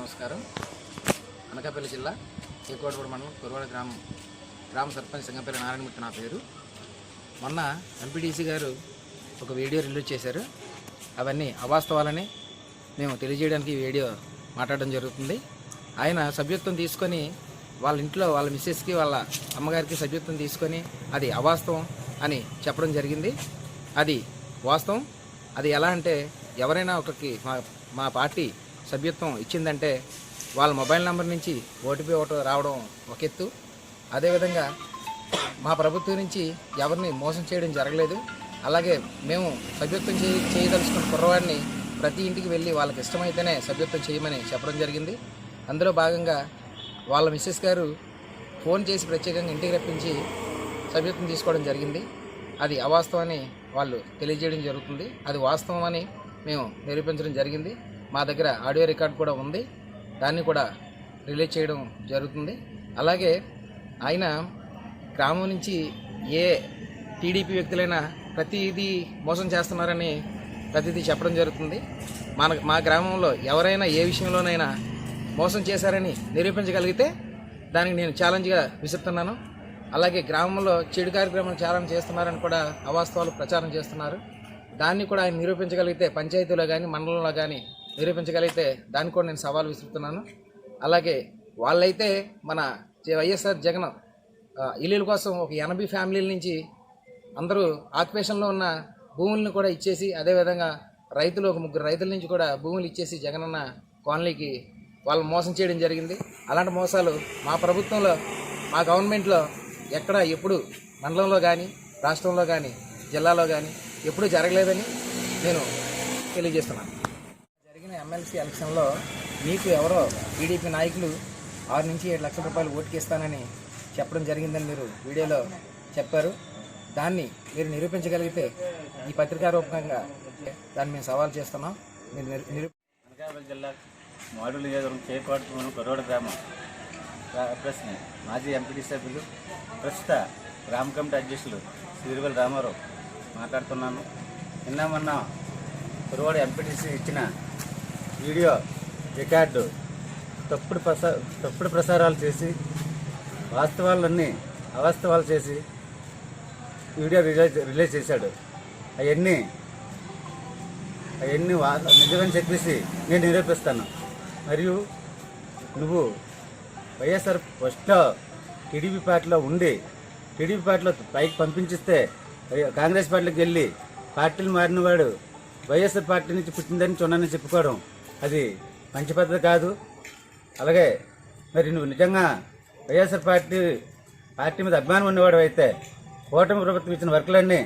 నమస్కారం. అనకాపల్లి జిల్లా ఏకోటగూడ మండలం కురవాడ గ్రామం గ్రామ సర్పంచ్ సంగపల్లి నారాయణమూర్తి నా పేరు. మొన్న ఎంపీడీసీ గారు ఒక వీడియో రిలీజ్ చేశారు. అవన్నీ అవాస్తవాలని మేము తెలియజేయడానికి వీడియో మాట్లాడడం జరుగుతుంది. ఆయన సభ్యత్వం తీసుకొని వాళ్ళ ఇంట్లో వాళ్ళ మిస్సెస్కి వాళ్ళ అమ్మగారికి సభ్యత్వం తీసుకొని అది అవాస్తవం అని చెప్పడం జరిగింది. అది వాస్తవం. అది ఎలా అంటే ఎవరైనా ఒకరికి మా మా పార్టీ సభ్యత్వం ఇచ్చిందంటే వాళ్ళ మొబైల్ నెంబర్ నుంచి ఓటీపీ ఒకటి రావడం ఒక ఎత్తు. అదేవిధంగా మా ప్రభుత్వం నుంచి ఎవరిని మోసం చేయడం జరగలేదు. అలాగే మేము సభ్యత్వం చేయ చేయదలుచుకున్న కుర్రవాడిని ప్రతి ఇంటికి వెళ్ళి వాళ్ళకి ఇష్టమైతేనే సభ్యత్వం చేయమని చెప్పడం జరిగింది. అందులో భాగంగా వాళ్ళ మిస్సెస్ గారు ఫోన్ చేసి ప్రత్యేకంగా ఇంటికి రప్పించి సభ్యత్వం తీసుకోవడం జరిగింది. అది అవాస్తవం అని వాళ్ళు తెలియజేయడం జరుగుతుంది. అది వాస్తవం అని మేము నిరూపించడం జరిగింది. మా దగ్గర ఆడియో రికార్డ్ కూడా ఉంది. దాన్ని కూడా రిలీజ్ చేయడం జరుగుతుంది. అలాగే ఆయన గ్రామం నుంచి ఏ టీడీపీ వ్యక్తులైనా ప్రతిదీ మోసం చేస్తున్నారని ప్రతిదీ చెప్పడం జరుగుతుంది. మన మా గ్రామంలో ఎవరైనా ఏ విషయంలోనైనా మోసం చేశారని నిరూపించగలిగితే దానికి నేను ఛాలెంజ్గా విసురుతున్నాను. అలాగే గ్రామంలో చెడు కార్యక్రమాలు చాలా చేస్తున్నారని కూడా అవాస్తవాలు ప్రచారం చేస్తున్నారు. దాన్ని కూడా ఆయన నిరూపించగలిగితే పంచాయతీలో కానీ మండలంలో కానీ నిరూపించగలిగితే దాన్ని కూడా నేను సవాల్ విసురుతున్నాను. అలాగే వాళ్ళైతే మన వైఎస్ఆర్ జగన్ ఇల్లుల కోసం ఒక ఎనభై ఫ్యామిలీల నుంచి అందరూ ఆక్యుపేషన్లో ఉన్న భూములను కూడా ఇచ్చేసి అదేవిధంగా రైతులు ఒక ముగ్గురు రైతుల నుంచి కూడా భూములు ఇచ్చేసి జగనన్న కాలనీకి వాళ్ళు మోసం చేయడం జరిగింది. అలాంటి మోసాలు మా ప్రభుత్వంలో మా గవర్నమెంట్లో ఎక్కడ ఎప్పుడు మండలంలో కానీ రాష్ట్రంలో కానీ జిల్లాలో కానీ ఎప్పుడూ జరగలేదని నేను తెలియజేస్తున్నాను. ఎమ్మెల్సీ ఎలక్షన్లో మీకు ఎవరో టీడీపీ నాయకులు ఆరు నుంచి ఏడు లక్షల రూపాయలు ఓటుకి ఇస్తానని చెప్పడం జరిగిందని మీరు వీడియోలో చెప్పారు. దాన్ని మీరు నిరూపించగలిగితే ఈ పత్రికా రూపకంగా దాన్ని మేము సవాల్ చేస్తున్నాం. మీరు అనకాపల్లి జిల్లా మాడులు నియోజకవర్గం చేపాటు కరోడ గ్రామం ప్రశ్న మాజీ ఎంపీటీ సభ్యులు ప్రస్తుత గ్రామ కమిటీ అధ్యక్షులు సిరివెల్ రామారావు మాట్లాడుతున్నాను. నిన్న మొన్న కురవాడ ఎంపీటీసీ ఇచ్చిన వీడియో రికార్డు తప్పుడు ప్రసా తప్పుడు ప్రసారాలు చేసి వాస్తవాలన్నీ అవాస్తవాలు చేసి వీడియో రిలీజ్ రిలీజ్ చేశాడు. అవన్నీ అవన్నీ వా నిజమని చెప్పేసి నేను నిరూపిస్తాను. మరియు నువ్వు వైఎస్ఆర్ ఫస్ట్లో టీడీపీ పార్టీలో ఉండి టీడీపీ పార్టీలో పైకి పంపించిస్తే కాంగ్రెస్ పార్టీకి వెళ్ళి పార్టీలు మారినవాడు వైఎస్ఆర్ పార్టీ నుంచి పుట్టిందని చున్నానని చెప్పుకోవడం అది మంచి పద్ధతి కాదు. అలాగే మరి నువ్వు నిజంగా వైఎస్ఆర్ పార్టీ పార్టీ మీద అభిమానం ఉన్నవాడు అయితే కూటమి ప్రభుత్వం ఇచ్చిన వర్కులన్నీ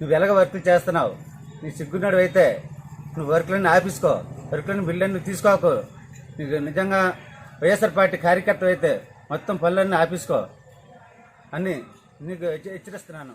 నువ్వు ఎలాగ వర్కులు చేస్తున్నావు? నీ సిగ్గున్నాడు అయితే నువ్వు వర్కులన్నీ ఆపేసుకో. వర్కులన్నీ బిల్లులన్నీ తీసుకోకు. నీకు నిజంగా వైఎస్ఆర్ పార్టీ కార్యకర్త అయితే మొత్తం పనులన్నీ ఆపేసుకో. అని నీకు హెచ్చరిస్తున్నాను